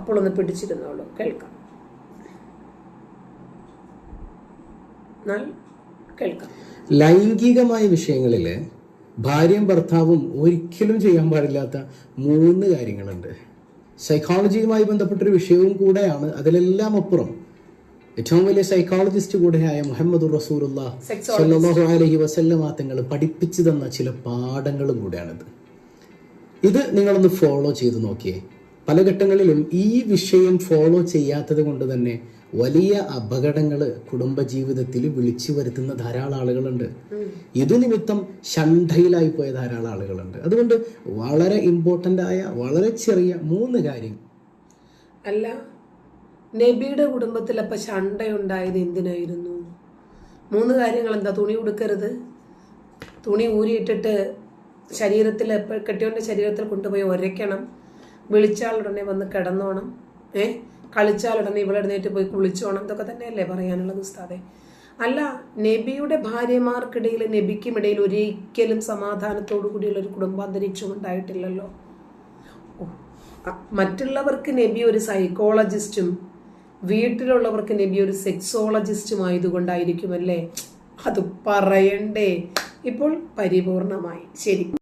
അപ്പോൾ ഒന്ന് പിടിച്ചിരുന്നോളൂ. കേൾക്കാം. കേൾക്കാം. ലൈംഗികമായ വിഷയങ്ങളിൽ ഭാര്യയും ഭർത്താവും ഒരിക്കലും ചെയ്യാൻ പാടില്ലാത്ത മൂന്ന് കാര്യങ്ങളുണ്ട്. സൈക്കോളജിയുമായി ബന്ധപ്പെട്ടൊരു വിഷയവും കൂടെയാണ് അതിലെല്ലാം അപ്പുറം. ഏറ്റവും വലിയ സൈക്കോളജിസ്റ്റ് കൂടെയായ മുഹമ്മദ് റസൂലുള്ള സല്ലല്ലാഹു അലൈഹി വസല്ലമ തങ്ങൾ പഠിപ്പിച്ചു തന്ന ചില പാഠങ്ങളും കൂടെയാണിത്. ഇത് നിങ്ങളൊന്ന് ഫോളോ ചെയ്ത് നോക്കിയേ. പല ഘട്ടങ്ങളിലും ഈ വിഷയം ഫോളോ ചെയ്യാത്തത് കൊണ്ട് തന്നെ വലിയ അപകടങ്ങൾ കുടുംബജീവിതത്തിൽ വിളിച്ചു വരുത്തുന്ന ധാരാളം ആളുകളുണ്ട്. ഇത് നിമിത്തം ഷണ്ഠയിലായി പോയ ധാരാളം ആളുകളുണ്ട്. അതുകൊണ്ട് വളരെ ഇമ്പോർട്ടന്റ് ആയ വളരെ ചെറിയ മൂന്ന് കാര്യം. അല്ല നബിയുടെ കുടുംബത്തിൽ അപ്പൊ ശണ്ടയുണ്ടായത് എന്തിനായിരുന്നു? മൂന്ന് കാര്യങ്ങൾ എന്താ തുണി ഉടുക്കരുത്. തുണി ഊരിയിട്ടിട്ട് ശരീരത്തിൽ കെട്ടിയോന്റെ ശരീരത്തിൽ കൊണ്ടുപോയി ഒരയ്ക്കണം. വിളിച്ചാൽ ഉടനെ വന്ന് കിടന്നോണം. ഏ? കളിച്ചാൽ ഉടനെ ഇവിടെ എഴുന്നേറ്റ് പോയി കുളിച്ചോണം. ഇതൊക്കെ തന്നെയല്ലേ പറയാനുള്ളത് ഉസ്താദെ? അല്ല നബിയുടെ ഭാര്യമാർക്കിടയിൽ നബിക്കും ഇടയിൽ ഒരിക്കലും സമാധാനത്തോടു കൂടിയുള്ള ഒരു കുടുംബാന്തരീക്ഷം ഉണ്ടായിട്ടില്ലല്ലോ. മറ്റുള്ളവർക്ക് നബി ഒരു സൈക്കോളജിസ്റ്റും വീട്ടിലുള്ളവർക്ക് നബി ഒരു സെക്സോളജിസ്റ്റും ആയതുകൊണ്ടായിരിക്കുമല്ലേ? അത് പറയണ്ടേ? ഇപ്പോൾ പരിപൂർണമായി. ശരി.